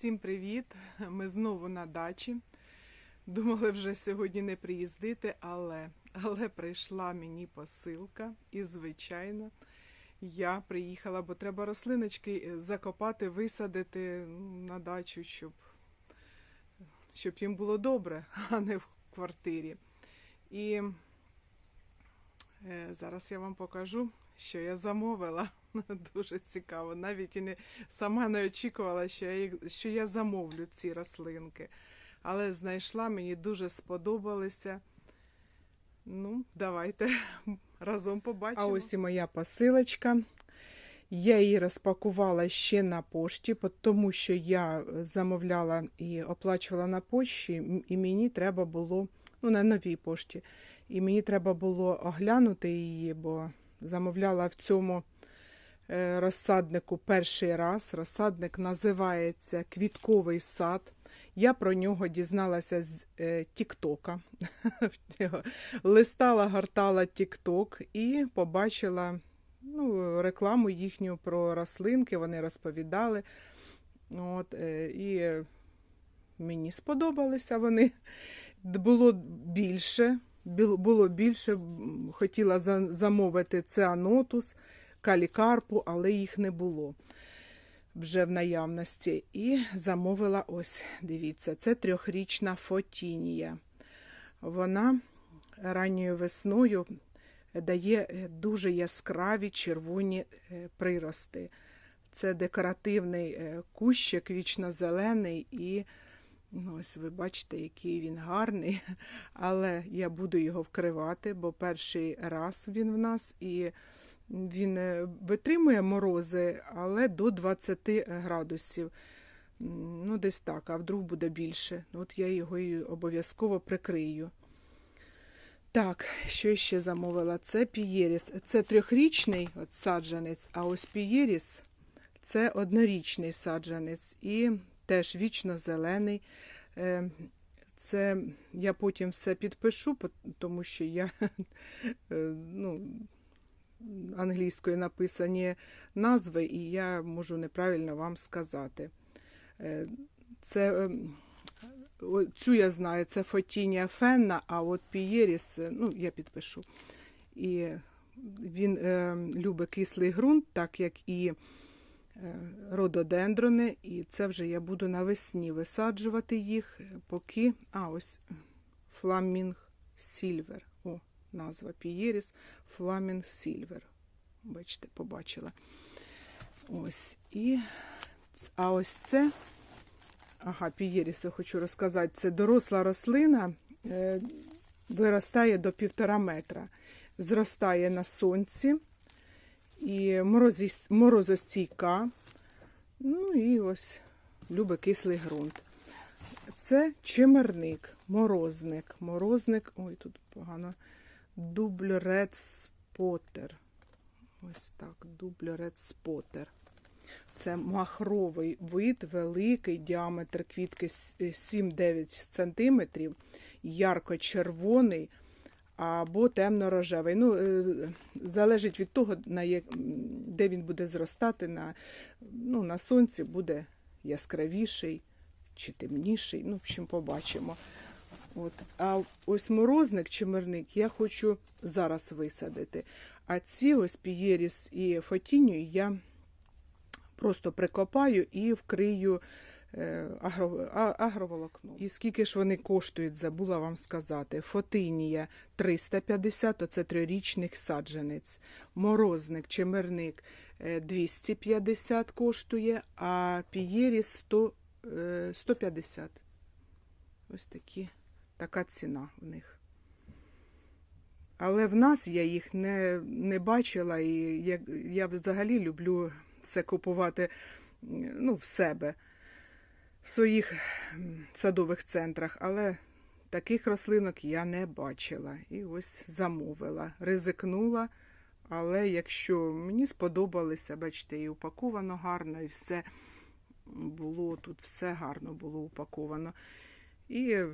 Всім привіт! Ми знову на дачі. Думали вже сьогодні не приїздити, але, але прийшла мені посилка, і, звичайно, я приїхала, бо треба рослиночки закопати, висадити на дачу, щоб, щоб їм було добре, а не в квартирі. І е, зараз я вам покажу, що я замовила. Дуже цікаво. Навіть і не сама не очікувала, що я, їх- що я замовлю ці рослинки. Але знайшла, мені дуже сподобалися. Ну, давайте разом побачимо. А ось і моя посилочка. Я її розпакувала ще на пошті, тому що я замовляла і оплачувала на пошті, і мені треба було, ну, на новій пошті, і мені треба було оглянути її, бо замовляла в цьому е, розсаднику перший раз. Розсадник називається Квітковий сад. Я про нього дізналася з е, Тіктока. Листала, гортала Тікток і побачила ну, рекламу їхню про рослинки. Вони розповідали. От, е, і мені сподобалися вони. Було більше. Було більше, хотіла за- замовити цианотус, калікарпу, але їх не було вже в наявності. І замовила ось, дивіться, це трьохрічна фотінія. Вона ранньою весною дає дуже яскраві червоні е, прирости. Це декоративний е, кущик, вічно-зелений, і ну, ось ви бачите, який він гарний. Але я буду його вкривати, бо перший раз він в нас і він е, витримує морози, але до 20 градусів. Ну, десь так, а вдруг буде більше. От я його і обов'язково прикрию. Так, що ще замовила? Це пієріс. Це трьохрічний от саджанець, а ось пієріс це однорічний саджанець і теж вічно зелений. Е, Це я потім все підпишу, тому що я е, ну, англійською написані назви, і я можу неправильно вам сказати. Е, Це е, цю я знаю, це Фотінія Фенна, а от Пієріс, е, ну, я підпишу. І він е, любить кислий ґрунт, так як і е, рододендрони, і це вже я буду навесні висаджувати їх, поки. А, ось Фламінг Сільвер. Назва Пієріс Фламінг Сільвер. Бачите, побачила. Ось. І, а ось це. Ага, Пієріс, я хочу розказати. Це доросла рослина, е, виростає до півтора метра. Зростає на сонці і морозі- морозостійка. Ну і ось любить кислий ґрунт. Це чимерник, морозник. Морозник, ой, тут погано. Дубль Ред Спотер. Ось так, дубль Ред Спотер. Це махровий вид, великий діаметр квітки 7-9 см, ярко-червоний або темно-рожевий. Ну, е, залежить від того, на де він буде зростати. На, ну, на сонці буде яскравіший чи темніший. Ну, в общем, побачимо. От. А ось морозник чи мирник я хочу зараз висадити. А ці ось пієріс і фотінію я просто прикопаю і вкрию е, агроволокно. І скільки ж вони коштують, забула вам сказати. Фотинія 350, оце трирічний саджанець. Морозник чи мирник е, 250 коштує, а пієріс 100, е, 150. Ось такі, така ціна в них. Але в нас я їх не, не бачила, і я, я взагалі люблю все купувати ну, в себе, в своїх садових центрах, але таких рослинок я не бачила. І ось замовила, ризикнула. Але якщо мені сподобалося, бачите, і упаковано гарно, і все було тут, все гарно було упаковано. І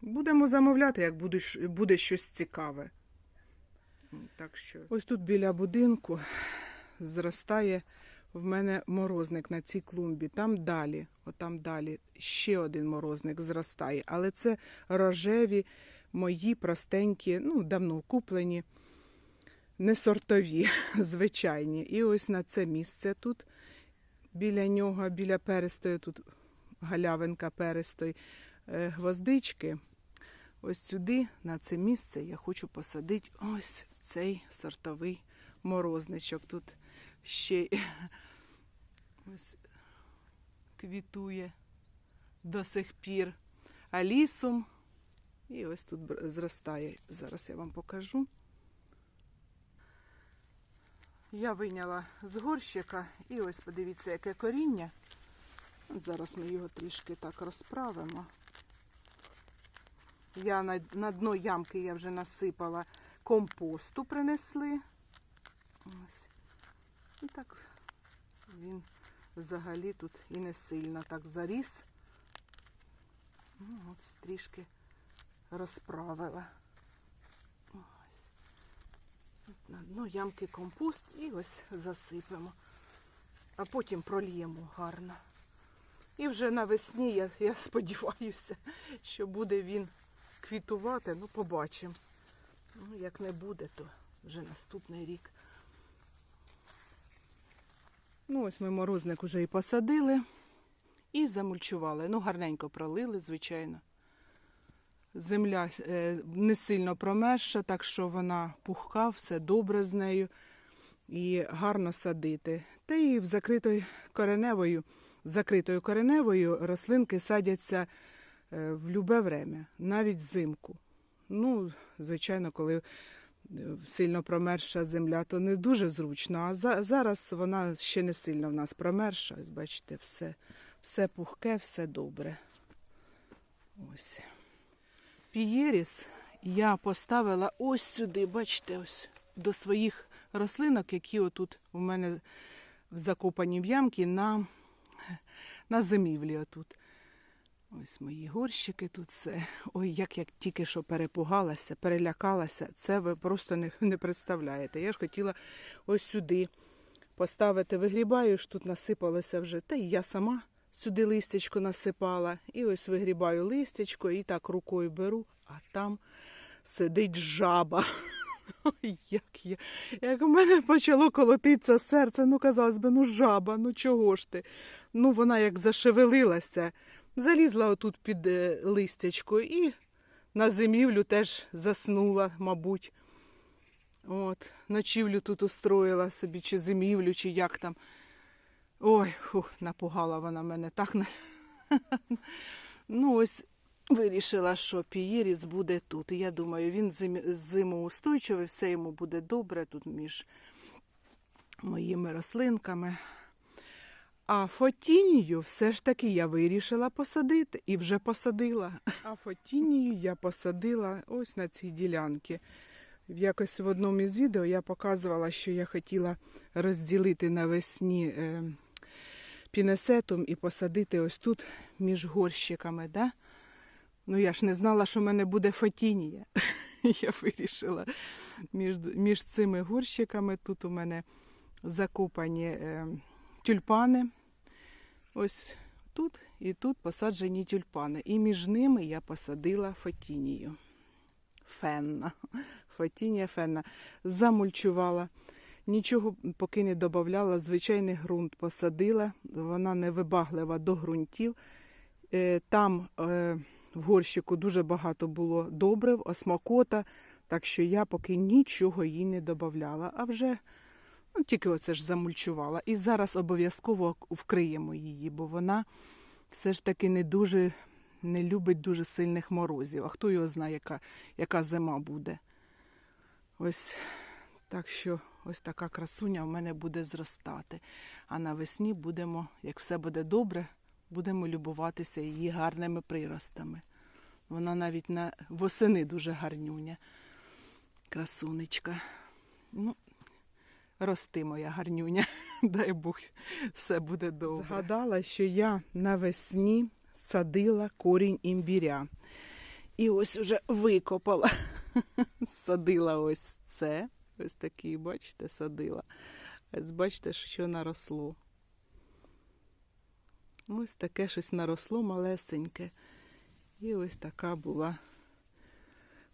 будемо замовляти, як буде, буде щось цікаве. Так що ось тут біля будинку зростає в мене морозник на цій клумбі. Там далі, отам далі, ще один морозник зростає. Але це рожеві, мої простенькі, ну, давно куплені, не сортові, звичайні. І ось на це місце тут, біля нього, біля перестою, тут галявинка перестой, гвоздички. Ось сюди, на це місце, я хочу посадити ось цей сортовий морозничок. Тут ще ось квітує до сих пір алісом. І ось тут зростає. Зараз я вам покажу. Я вийняла з горщика і ось подивіться, яке коріння. От зараз ми його трішки так розправимо. Я на, на дно ямки я вже насипала компосту, принесли. Ось. І так він взагалі тут і не сильно так заріс. Ну, от трішки розправила. Ось. На дно ямки компост і ось засипемо. А потім прольємо гарно. І вже навесні я, я сподіваюся, що буде він квітувати, ну побачимо. Ну, як не буде, то вже наступний рік. Ну, ось ми морозник уже і посадили і замульчували. Ну, гарненько пролили, звичайно. Земля е, не сильно промерша, так що вона пухка, все добре з нею і гарно садити. Та і в закритою кореневою, закритою кореневою рослинки садяться в любе время, навіть взимку. Ну, звичайно, коли е, сильно промерша земля, то не дуже зручно. А за, зараз вона ще не сильно в нас промерша. Ось бачите, все, все пухке, все добре. Ось. Пієріс я поставила ось сюди, бачите, ось до своїх рослинок, які отут у мене закопані в ямки на, на зимівлі отут. Ось мої горщики тут все. Ой, як я тільки що перепугалася, перелякалася, це ви просто не, не представляєте. Я ж хотіла ось сюди поставити, вигрібаю, ж тут насипалося вже. Та і я сама сюди листячко насипала. І ось вигрібаю листячко і так рукою беру, а там сидить жаба. Ой, як я. Як у мене почало колотитися серце, ну казалось би, ну жаба, ну чого ж ти? Ну вона як зашевелилася, залізла отут під е, листячко і на зимівлю теж заснула, мабуть. От, ночівлю тут устроїла собі, чи зимівлю, чи як там. Ой, фух, напугала вона мене так. Ну, ось вирішила, що пієріс буде тут. І я думаю, він зим- зимоустойчивий, все йому буде добре тут між моїми рослинками. А фотінію все ж таки я вирішила посадити і вже посадила. А фотінію я посадила ось на цій ділянці. Якось в одному із відео я показувала, що я хотіла розділити навесні е, пінесетом і посадити ось тут між горщиками. Да? Ну я ж не знала, що в мене буде фотінія. Я вирішила між, між цими горщиками. Тут у мене закопані е, тюльпани. Ось тут і тут посаджені тюльпани. І між ними я посадила фотінію. Фенна. Фотінія фенна. Замульчувала. Нічого поки не додавала, звичайний ґрунт посадила. Вона не вибаглива до ґрунтів. Е, Там е, в горщику дуже багато було добрив, осмокота, так що я поки нічого їй не додавала. А вже ну, тільки оце ж замульчувала. І зараз обов'язково вкриємо її, бо вона все ж таки не дуже не любить дуже сильних морозів. А хто його знає, яка, яка зима буде. Ось так що ось така красуня в мене буде зростати. А навесні будемо, як все буде добре, будемо любуватися її гарними приростами. Вона навіть на восени дуже гарнюня. Красунечка. Ну, рости моя гарнюня. Дай Бог, все буде добре. Згадала, що я навесні садила корінь імбіря. І ось уже викопала. Садила ось це. Ось такий, бачите, садила. Ось бачите, що наросло. Ось таке щось наросло малесеньке. І ось така була.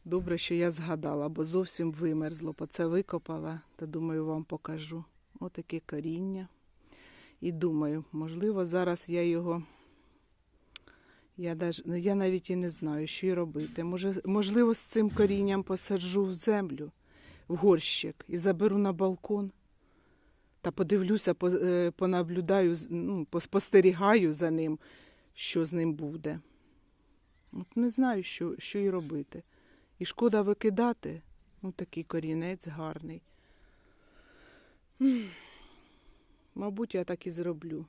Добре, що я згадала, бо зовсім вимерзло. По це викопала, та думаю, вам покажу. Отаке коріння. І думаю, можливо, зараз я його. Я, даже, ну, я навіть і не знаю, що й робити. Може, можливо, з цим корінням посаджу в землю, в горщик і заберу на балкон. Та подивлюся, е, понаблюдаю, ну, поспостерігаю за ним, що з ним буде. От не знаю, що, що й робити. І шкода викидати. Ну, такий корінець гарний. Мабуть, я так і зроблю.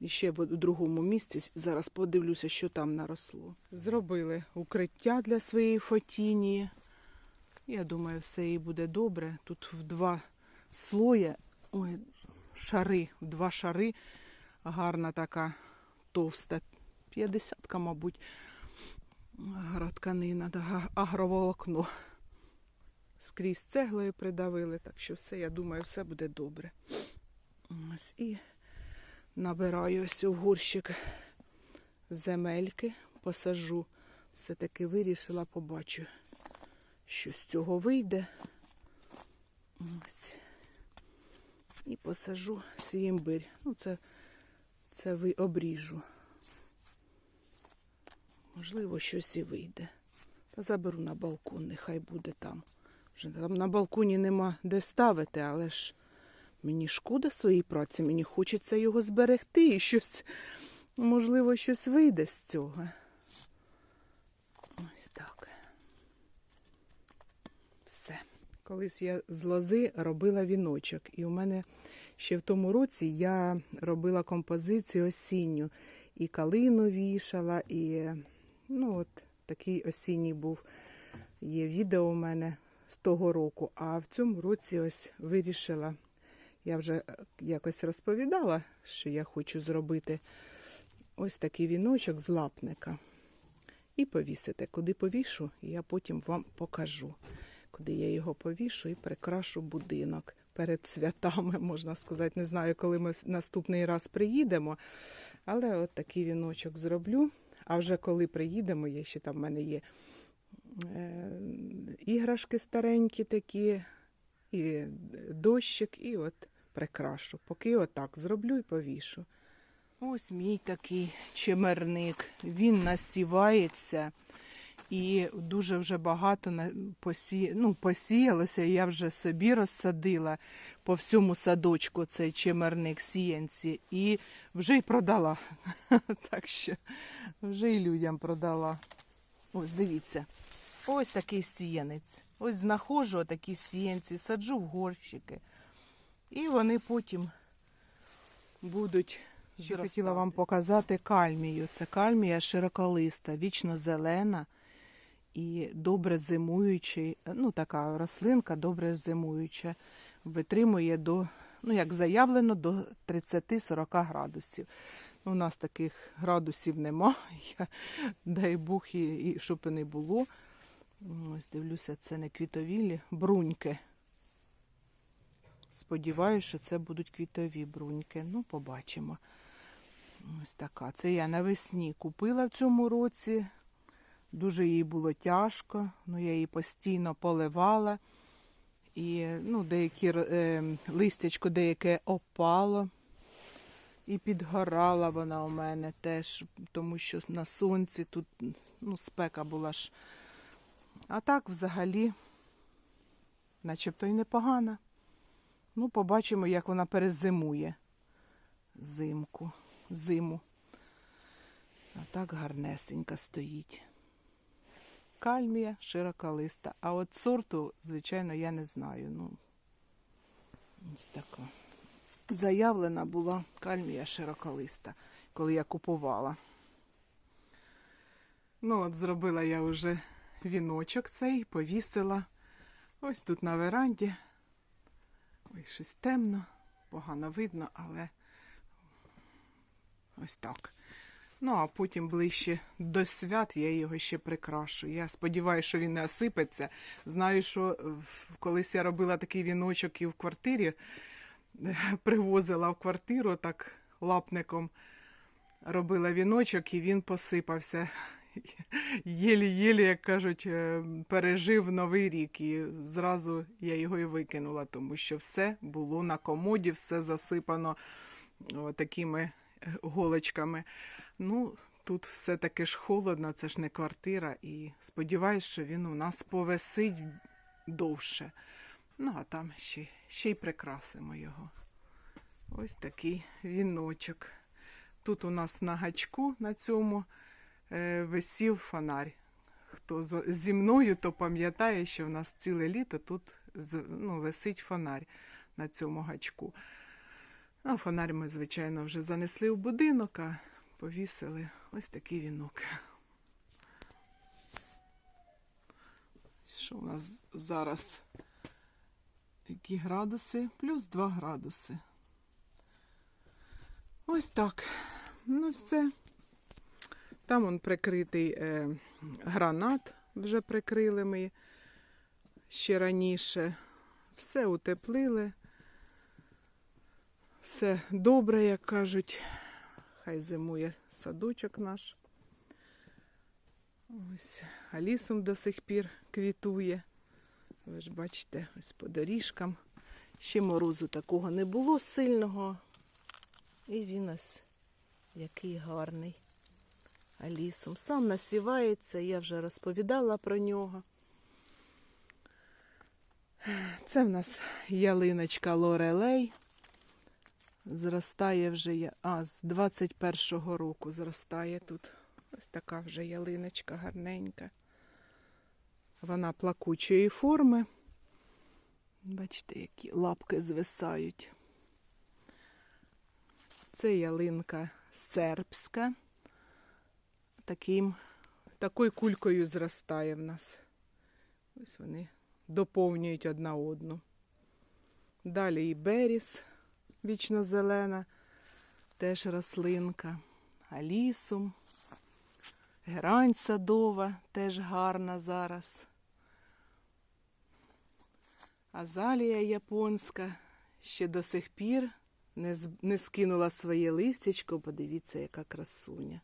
І ще в другому місці зараз подивлюся, що там наросло. Зробили укриття для своєї фотінії. Я думаю, все їй буде добре. Тут в два слоя, ой, шари, в два шари. Гарна така товста, п'ятдесятка, мабуть, агротканина, агроволокно. Скрізь цеглою придавили, так що все, я думаю, все буде добре. Ось і набираю ось у горщик земельки, посажу. Все-таки вирішила, побачу, що з цього вийде. Ось. І посажу свій імбирь. Ну, це, це ви обріжу. Можливо, щось і вийде. Та заберу на балкон, нехай буде там. Вже там на балконі нема де ставити, але ж мені шкода своєї праці, мені хочеться його зберегти і щось, можливо, щось вийде з цього. Ось так. Все. Колись я з лози робила віночок, і у мене ще в тому році я робила композицію осінню. І калину вішала, і ну от такий осінній був. Є відео у мене з того року. А в цьому році ось вирішила. Я вже е, якось розповідала, що я хочу зробити ось такий віночок з лапника. І повісити. Куди повішу, я потім вам покажу куди я його повішу і прикрашу будинок перед святами, можна сказати. Не знаю, коли ми наступний раз приїдемо, але от такий віночок зроблю. А вже коли приїдемо, є ще там в мене є е, іграшки старенькі такі, і дощик, і от прикрашу. Поки отак зроблю і повішу. Ось мій такий чимерник. Він насівається і дуже вже багато посі... ну, посіялося. і Я вже собі розсадила по всьому садочку цей чимерник сіянці і вже й продала. Так що вже й людям продала. Ось дивіться. Ось такий сіянець. Ось знаходжу такі сіянці, саджу в горщики. І вони потім будуть. Ще хотіла вам показати кальмію. Це кальмія широколиста, вічно зелена і добре зимуючий, ну така рослинка добре зимуюча, витримує до, ну як заявлено, до 30-40 градусів. У нас таких градусів нема. Дай Бог, і, і щоб і не було. Ось дивлюся, це не квітовілі, бруньки. Сподіваюся, що це будуть квітові бруньки. Ну, побачимо. Ось така. Це я навесні купила в цьому році. Дуже їй було тяжко, ну я її постійно поливала. І ну, деякі е, листячко деяке опало. І підгорала вона у мене теж, тому що на сонці тут ну, спека була ж. А так взагалі, начебто й непогана. Ну, побачимо, як вона перезимує зимку, зиму. А так гарнесенька стоїть. Кальмія широколиста. А от сорту, звичайно, я не знаю. Ну, ось така. Заявлена була кальмія широколиста, коли я купувала. Ну, от зробила я вже віночок цей, повісила. Ось тут на веранді. Ой, щось темно, погано видно, але ось так. Ну, а потім ближче до свят я його ще прикрашу. Я сподіваюся, що він не осипеться. Знаю, що колись я робила такий віночок і в квартирі, привозила в квартиру, так лапником робила віночок, і він посипався. Єлі-єлі, як кажуть, е, пережив новий рік. І зразу я його і викинула, тому що все було на комоді, все засипано такими голочками. Ну, тут все таки ж холодно, це ж не квартира, і сподіваюсь, що він у нас повисить довше. Ну, а там ще, ще й прикрасимо його. Ось такий віночок. Тут у нас на гачку на цьому е, висів фонарь. Хто зі мною, то пам'ятає, що в нас ціле літо тут ну, висить фонарь на цьому гачку. А фонарь ми, звичайно, вже занесли в будинок, а повісили ось такий вінок. Що у нас зараз? Такі градуси, плюс 2 градуси. Ось так. Ну, все. Там он прикритий е, гранат, вже прикрили ми ще раніше. Все утеплили. Все добре, як кажуть. Хай зимує садочок наш. Ось Алісом до сих пір квітує. Ви ж бачите, ось по доріжкам. Ще морозу такого не було сильного. І він ось який гарний. Алісом. Сам насівається, я вже розповідала про нього. Це в нас ялиночка Лорелей. Зростає вже, а, з 21-го року зростає тут. Ось така вже ялиночка гарненька. Вона плакучої форми. Бачите, які лапки звисають. Це ялинка сербська. Таким, такою кулькою зростає в нас. Ось вони доповнюють одна одну. Далі і беріс вічно зелена, теж рослинка. Алісум. Герань садова теж гарна зараз. Азалія японська ще до сих пір не, не скинула своє листячко. Подивіться, яка красуня.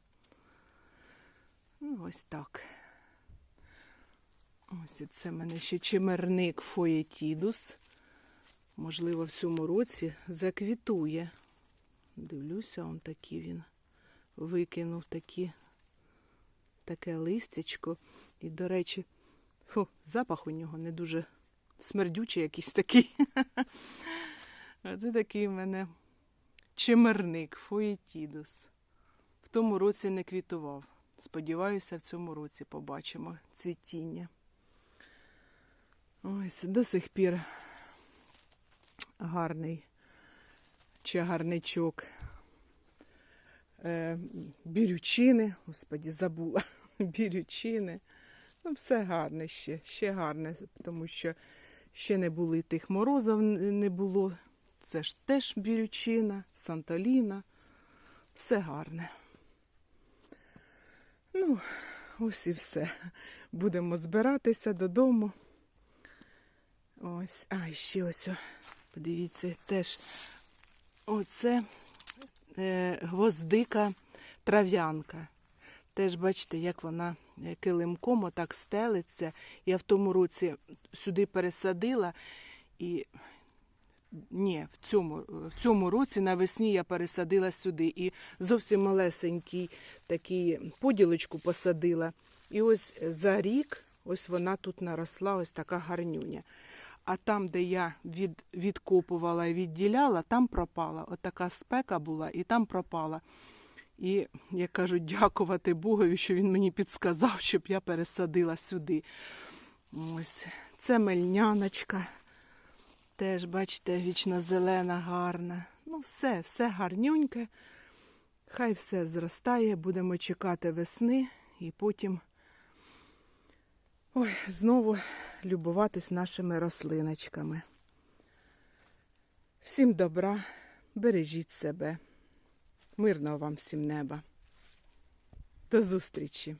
Ну, ось так. Ось це в мене ще чимерник фоєтідус. Можливо, в цьому році заквітує. Дивлюся, он такий він викинув такі, таке листячко. І, до речі, фу, запах у нього не дуже смердючий якийсь такий. Оце такий в мене чимерник, фоєтідус. В тому році не квітував. Сподіваюся, в цьому році побачимо цвітіння. Ось до сих пір гарний чагарничок. Е, бірючини, господі, забула. Бірючини. Ну, все гарне ще, ще гарне, тому що ще не були тих морозів, не було. Це ж теж бірючина, санталіна. Все гарне. Ну, ось і все. Будемо збиратися додому. Ось, а і ще ось. Подивіться, теж оце е, гвоздика трав'янка. Теж бачите, як вона е, килимком отак стелиться. Я в тому році сюди пересадила і. Ні, в цьому, в цьому році навесні я пересадила сюди і зовсім малесенький такий поділочку посадила. І ось за рік ось вона тут наросла, ось така гарнюня. А там, де я від, відкопувала і відділяла, там пропала. От така спека була, і там пропала. І, як кажуть, дякувати Богові, що він мені підсказав, щоб я пересадила сюди. Ось це мельняночка. Теж, бачите, вічно зелена, гарна. Ну, все, все гарнюньке. Хай все зростає, будемо чекати весни і потім ой, знову любуватись нашими рослиночками. Всім добра, бережіть себе. Мирного вам всім неба. До зустрічі!